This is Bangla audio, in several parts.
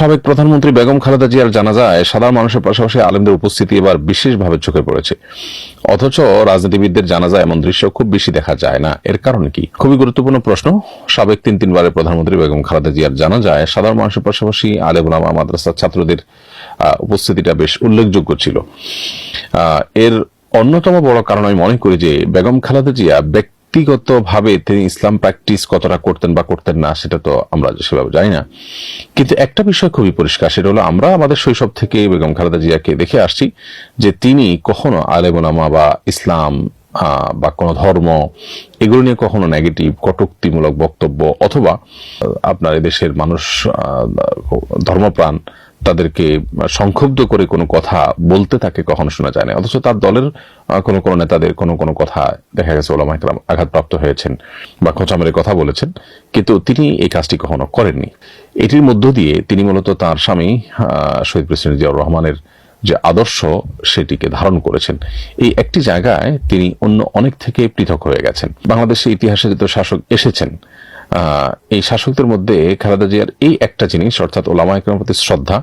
সাবেক প্রধানমন্ত্রী বেগম খালেদা জিয়ার জানাজায় সাধারণ মানুষের পাশাপাশি আলেমদের উপস্থিতি এবার বিশেষভাবে চোখে পড়েছে। অথচ রাজনীতিবিদদের জানাজা এমন দৃশ্য খুব বেশি দেখা যায় না। এর কারণ কি? খুবই গুরুত্বপূর্ণ প্রশ্ন। সাবেক তিন তিনবারের প্রধানমন্ত্রী বেগম খালেদা জিয়ার জানাজায় সাধারণ মানুষের পাশাপাশি আলেম ওলামা মাদ্রাসার ছাত্রদের উপস্থিতিটা বেশ উল্লেখযোগ্য ছিল। এর অন্যতম বড় কারণ আমি মনে করি যে বেগম খালেদা জিয়া ব্যক্তিগতভাবে তিনি ইসলাম প্র্যাকটিস কতটা করতেন বা করতেন না, সেটা তো আমরা সেভাবে জানি না। কিন্তু একটা বিষয় খুবই পরিষ্কার, সেটা হলো আমরা আমাদের শৈশব থেকে বেগম খালেদা জিয়াকে দেখে আসছি যে তিনি কখনো আলেমুলামা বা ইসলাম বা কোনো ধর্ম এগুলো নিয়ে কখনো নেগেটিভ কটুক্তিমূলক বক্তব্য অথবা আপনার এদেশের মানুষ ধর্মপ্রাণ তাদেরকে সংক্ষুব্ধ করে কোনো কথা বলতে তাকে কখনো শোনা যায় না অথচ তার দলের কোনো কোনো নেতাদের কোনো কোনো কথা দেখা গেছে, ওলামা ইকরাম আঘাতপ্রাপ্ত হয়েছেন বা খোঁচামের কথা বলেছেন, কিন্তু তিনি এই কাজটি কখনো করেননি। এটির মধ্য দিয়ে তিনি মূলত তার স্বামী শহীদ প্রেসিডেন্ট জিয়াউর রহমানের যে আদর্শ সেটিকে ধারণ করেছেন। এই একটি জায়গায় তিনি অন্য অনেক থেকে পৃথক হয়ে গেছেন। বাংলাদেশের ইতিহাসে যত শাসক এসেছেন। এই শাসকদের মধ্যে খালেদা জিয়ার এই একটা জিনিস, অর্থাৎ ওলামা একরামের প্রতি শ্রদ্ধা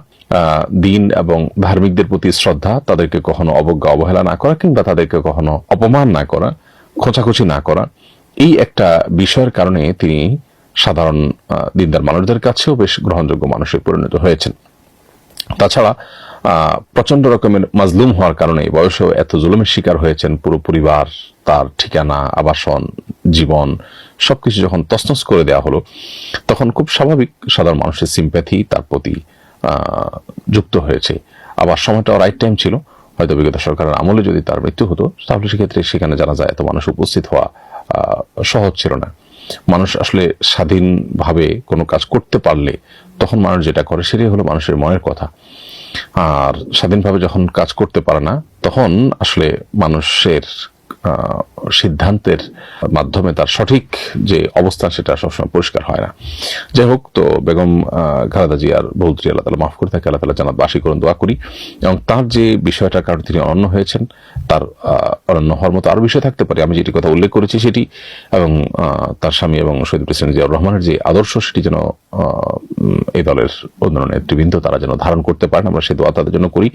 দিন এবং ধার্মিকদের প্রতি শ্রদ্ধা, তাদেরকে কখনো অবজ্ঞা, অবহেলা না করা কিংবা তাদেরকে কখনো অপমান না করা, খোঁচাখুচি না করা, এই একটা বিষয়ের কারণে তিনি সাধারণ দিনদার মানুষদের কাছেও বেশ গ্রহণযোগ্য মানুষে পরিণত হয়েছেন। তাছাড়া প্রচণ্ড রকমের মাজলুম হওয়ার কারণে বয়সেও এত জুলুমের শিকার হয়েছেন পুরো পরিবার, তার ঠিকানা, আবাসন, জীবন, সবকিছু যখন তছনছ করে দেওয়া হলো, তখন খুব স্বাভাবিক সাধারণ মানুষের সিম্প্যাথি তার প্রতি যুক্ত হয়েছে। আবার সময়টা রাইট টাইম ছিল, হয়তো বিগত সরকারের আমলে যদি তার মৃত্যু হতো, তাহলে সেক্ষেত্রে সেখানে জানা যায় এত মানুষ উপস্থিত হওয়া সহজ ছিল না। মানুষ আসলে স্বাধীনভাবে কোনো কাজ করতে পারলে তখন মানুষ যেটা করে সেটাই হলো মানুষের মনের কথা। আর স্বাধীনভাবে যখন কাজ করতে পারে না, তখন আসলে মানুষের সিদ্ধান্তের মাধ্যমে তার সঠিক যে অবস্থান সেটা সবসময় পরিষ্কার হয় না। যাই হোক, তো বেগম খালেদা জিয়ার বৌদ্রি আল্লাহ তালা মাফ করে থাকে, আল্লাহ তালা জানাত বাসী করুন, দোয়া করি। এবং তার যে বিষয়টার কারণে তিনি অনন্য হয়েছেন, তার অনন্য হওয়ার মতো আরও বিষয় থাকতে পারে। আমি যেটি কথা উল্লেখ করেছি সেটি, এবং তার স্বামী এবং শহীদ প্রেসিডেন্ট জিয়াউর রহমানের যে আদর্শ সেটি যেন এই দলের অন্যান্য নেতৃবৃন্দ তারা যেন ধারণ করতে পারেন, আমরা সে দোয়া তাদের জন্য করি।